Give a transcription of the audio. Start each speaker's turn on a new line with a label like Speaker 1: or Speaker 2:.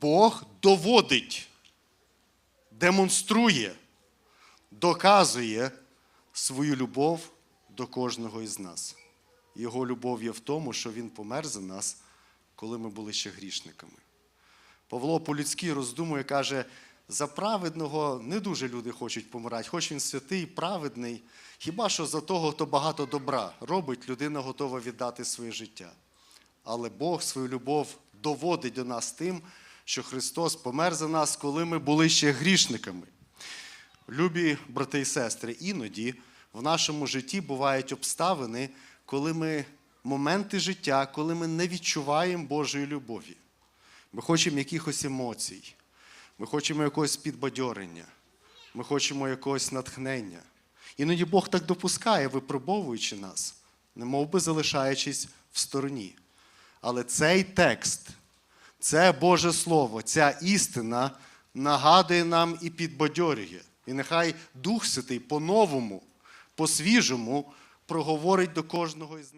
Speaker 1: Бог доводить, демонструє, доказує свою любов до кожного із нас. Його любов є в тому, що Він помер за нас, коли ми були ще грішниками. Павло по-людськи роздумує, каже, за праведного не дуже люди хочуть помирати, хоч він святий, праведний. Хіба що за того, хто багато добра робить, людина готова віддати своє життя. Але Бог свою любов доводить до нас тим, що Христос помер за нас, коли ми були ще грішниками. Любі брати і сестри, іноді в нашому житті бувають обставини, коли ми моменти життя, коли ми не відчуваємо Божої любові. Ми хочемо якихось емоцій, ми хочемо якогось підбадьорення, ми хочемо якогось натхнення. Іноді Бог так допускає, випробовуючи нас, немов би залишаючись в стороні. Але цей текст, це Боже Слово, ця істина нагадує нам і підбадьорює. І нехай Дух Святий по-новому, по-свіжому проговорить до кожного із нас.